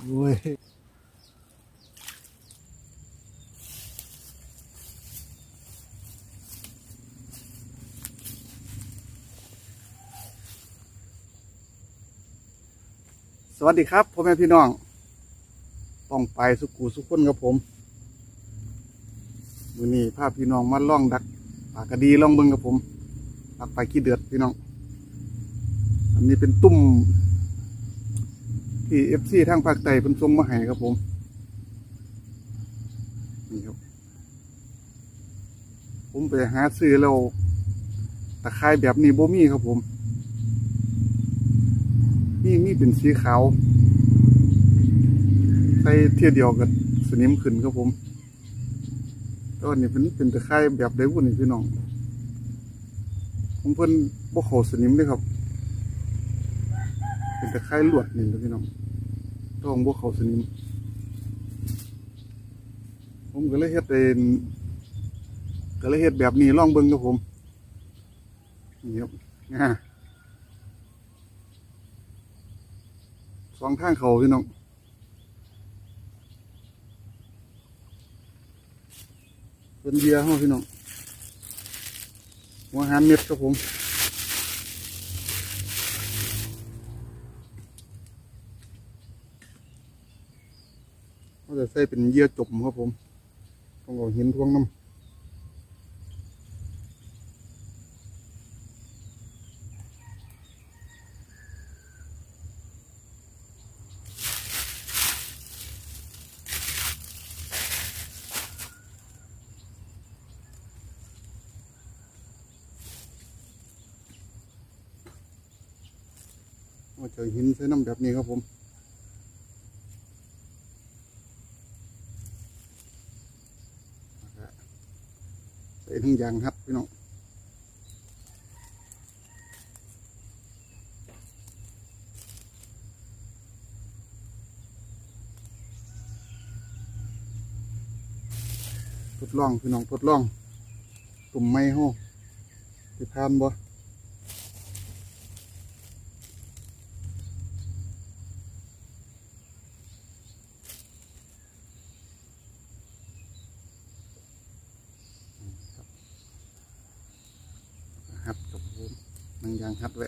โอ้ยสวัสดีครับพ่อแม่พี่น้อง ต้องไปสุกูสุขคนครับผมมือนี้พาพพี่น้องมาล่องดักปากกระดีล่องเบิงกับผมปากไปขี้เดือดพี่น้อง อันนี้เป็นตุ่ม ที่เอฟซีทางภาคใต้เป็นทรงมาให้ครับผมนี่ครับ ผมไปหาซื้อแล้วตะไคร้แบบนี้บ่มีครับผมนี่มีเป็นสีขาวใส่เทียเดียวกับสนิมขึ้นครับผมแตอนนี้เป็นเป็นตะไคร้แบบได้บุญนี่พี่น้องผมเพิ่นบ่เข้าสนิมเลยครับ เป็นตะไคร้ลวดนี่นะพี่น้อง ต้องบวกเขาสนิม ผมก็เลยเฮ็ดเป็นก็เลยเฮ็ดแบบนี้ลองเบิ่งครับผม นี่ครับง่าสองทางเขาพี่น้องเป็นเบียร์เฮาพี่น้องหัวอาหารเม็ดครับผม เขา จะใส่เป็นเยื่อจมครับผมต้องเอาหินทวงน้ำเอาเจอหินใส่น้ำแบบนี้ครับผม ใส่ทั้งยางฮัดพี่น้อง ทดลองพี่น้องทดลอง ตุ่มไม้ห้อที่ทานบ่ฮัดกับผมนังยางฮัดไว้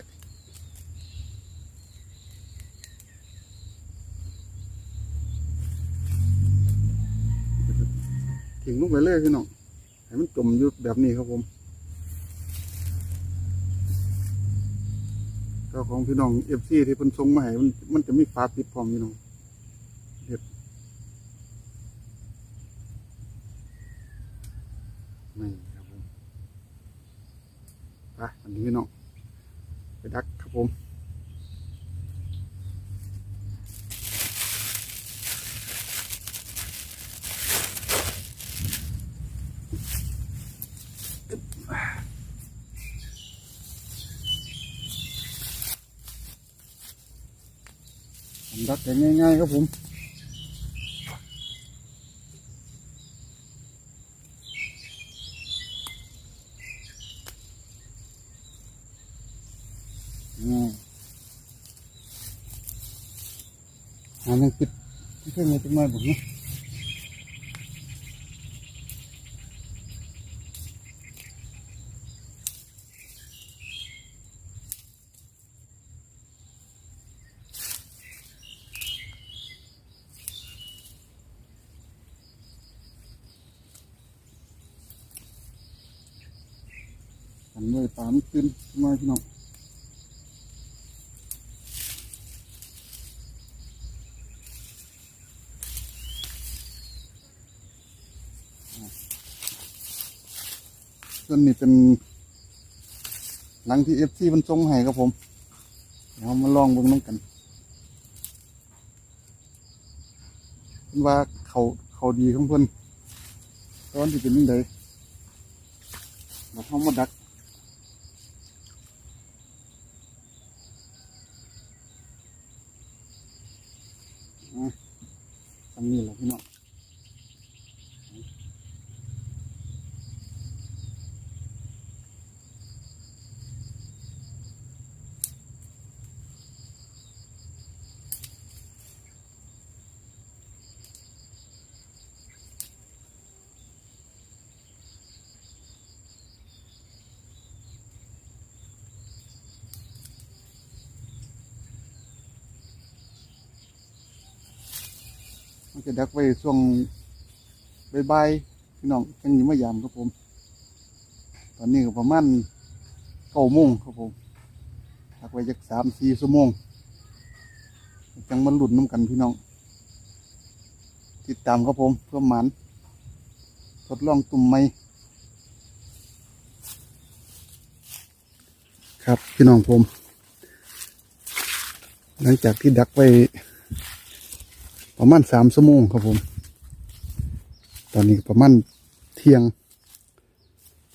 ทิ้งลงไปเลยพี่น้องให้มันจมอยู่แบบนี้ครับผมเจ้าของพี่น้องเอฟซีที่เพิ่นส่งมาให้มันมันจะมีฝาปิดพร้อมพี่น้องเห็ดนี่ครับผมไปอันนี้พี่น้องไปดักครับผม ดักได้ง่ายๆครับผมอืมหายังปิดไม่ใช่ไงจังไงผมนะ ทำเลยปามันขึ้นมาพี่น้องส่วนนี้เป็นหลังที่เอฟซีมันทรงให้ครับผมเดี๋ยวเรามาลองเบิ่งน้ำกันว่าเขาเขาดีของเพิ่อนตอนที่เป็นยังไงเราเข้ามาดัก อะทำนี่แหละพี่น้อง มันจะดักไว้ช่วงบ่ายๆพี่น้องยังอยู่มายามครับผม ตอนนี้ก็ประมาณเก้าโมงครับผมดักไว้จักสามสี่ชั่วโมงจังมันหลุดน้ำกันพี่น้อง ติดตามครับผมเพื่อหมันทดลองตุ่มไม้ครับพี่น้องผม หลังจากที่ดักไว้ ประมาณสามชั่วโมงครับผม ตอนนี้ประมาณเที่ยง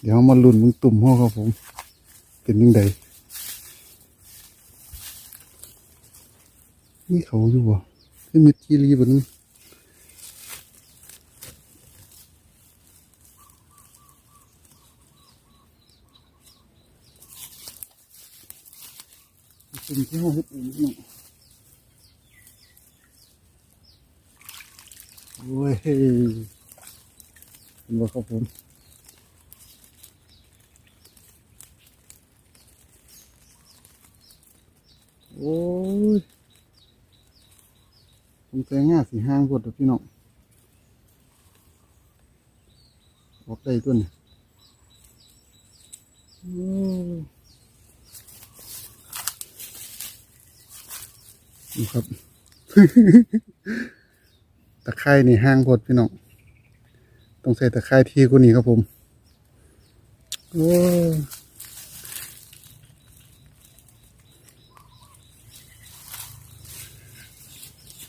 เดี๋ยวมาลุ้นมึงตุ่มห้อครับผม เป็นยังไงนี่เขาอยู่บ่ที่มีจีรีบนนั้นตุ่มที่ห้องเฮ็ดเองพี่ องโอ้ยเห็นบ่ครับผมโอ้ยผมใจง่าสีห้างกดพี่น้องออกได้ตัวนี้โอ้ยนี่ครับ ตะไคร่นี่ห้างกดพี่น้องต้องใส่ตะไคร่ที่กูนี่ครับผมโอ้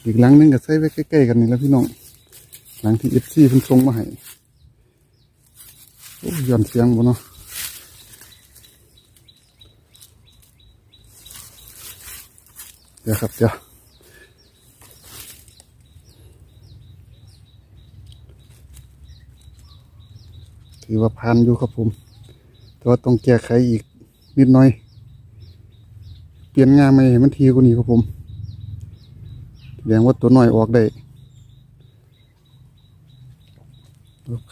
อีกหลังหนึงก็ใส่ไว้ใกล้ๆกันนี่แล้วพี่น้อง หลังที่เอฟซีเพิ่นส่งมาให้โอ้ยย้อนเสียงบ่เนาะเดี๋ยวครับเดี๋ยว อว่าผ่านอยู่ครับผม แต่ว่าต้องแก้ไขอีกนิดหน่อย เปลี่ยนงานใหม่ให้มันทีกว่านี้ครับผมแสดงว่าตัวน้อยออกได้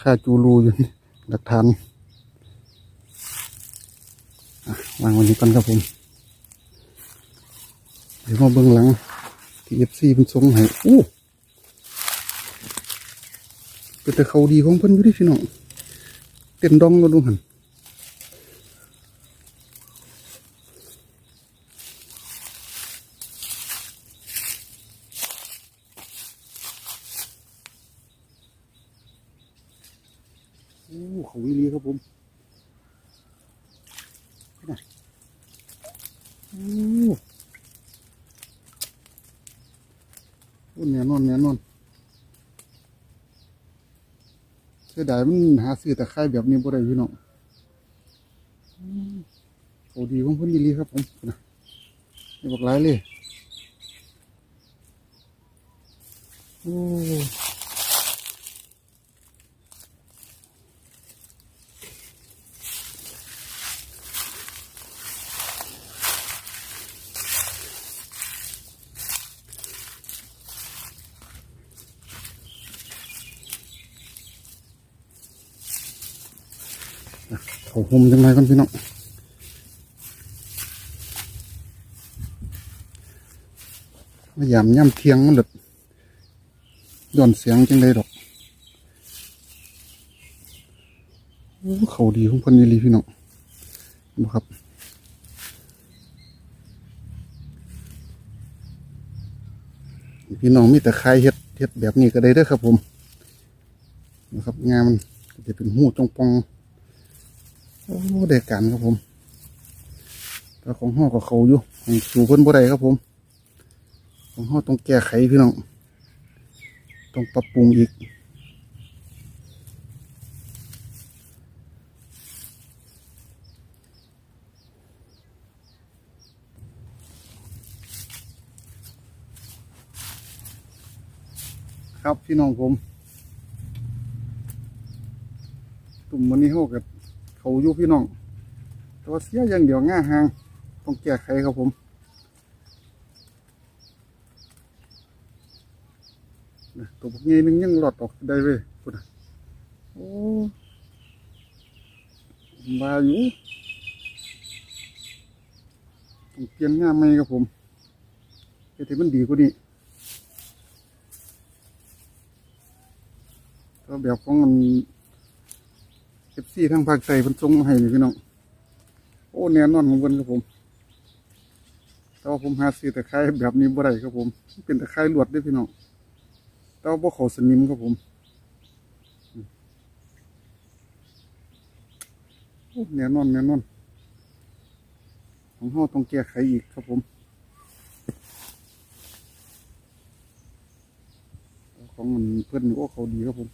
ค่าจูรูอยู่นี่หลักฐานวางวันนี้ก่อนครับผม เดี๋ยวมาเบื้องหลังที่เอฟซีเป็นทรงให้อู้เป็นแต่เขาดีของเพิ่นอยู่เดิพี่น้อง เต้นดองก็ดูหันโอ้เขาวิลีครับผมนี่นะอู้อู้แน่นอนแน่นอนเสียดายมันหาซื้อตะไคร้แบบนี้บ่ได้พี่น้องอืมเขาดีของเพิ่นดีครับผมนะบอกหลายเลยโอ้ เขาห่มจังไรกันพี่น้องมายามย่ำเทียงมันหลดย้อนเสียงจังไรดอกโอ้เขาดีของพันนีลีพี่น้องบ่ครับพี่น้องมีแต่ใครเฮ็ดเฮ็ดแบบนี้ก็ได้เด้อครับผมนะครับงานมันจะเป็นหูจงปอง โอ้เด็กกันครับผมแต่ของห่อกับเขาอยู่ของสู่เพิ่นบ่ได้ครับผม ของห่อต้องแก้ไขพี่น้อง ต้องปรับปรุงอีกครับพี่น้องผมตุ่มวันนี้เขากับ เขาอยู่พี่น้องแต่ว่าเสียอย่างเดียวง่าหางต้องแก้ไขครับผมนะตัวพวกนี้นึงยังหลอดออกได้เว้ยพุ่นน่ะโอ้มาอยู่ต้องเปลี่ยนง่านใหม่ครับผมเฮ็ดให้มันดีกว่านี้ก็แบบของมัน เอฟซีทางภาคใต้เพิ่นส่งมาให้นี่พี่น้องโอ้แน่นอนของเพิ่นครับผมแต่ว่าผมหาซื้อตะไคร้แบบนี้บ่ได้ครับผม เป็นตะไคร้ลวดด้อพี่น้องแต่ว่าบ่เขาสนิมครับผมโอ้แน่นอนแน่นอนของเฮาต้องแก้ไขอีกครับผม ของมันเพื่อนโอ้เขาดีครับผม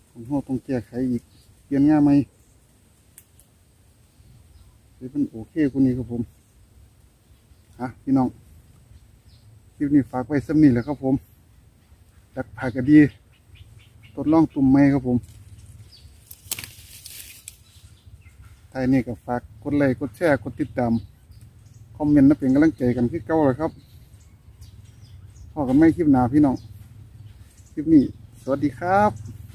ของ เฮาต้องแก้ไขอีกเปลี่ยนง่ายไหมให้เป็นโอเคคนนี้ครับผมฮะพี่น้องคลิปนี้ฝากไว้สำนีแหละครับผมจักผักกะดีทดลองตุ่มไม้ครับผมท้ายนี้ก็ฝากกดไลค์กดแชร์กดติดตามคอมเมนต์นะเป็นกำลังใจกันที่เก่าเลยครับพอกันไม่คลิปหนาพี่น้อง คลิปนี้ สวัสดีครับ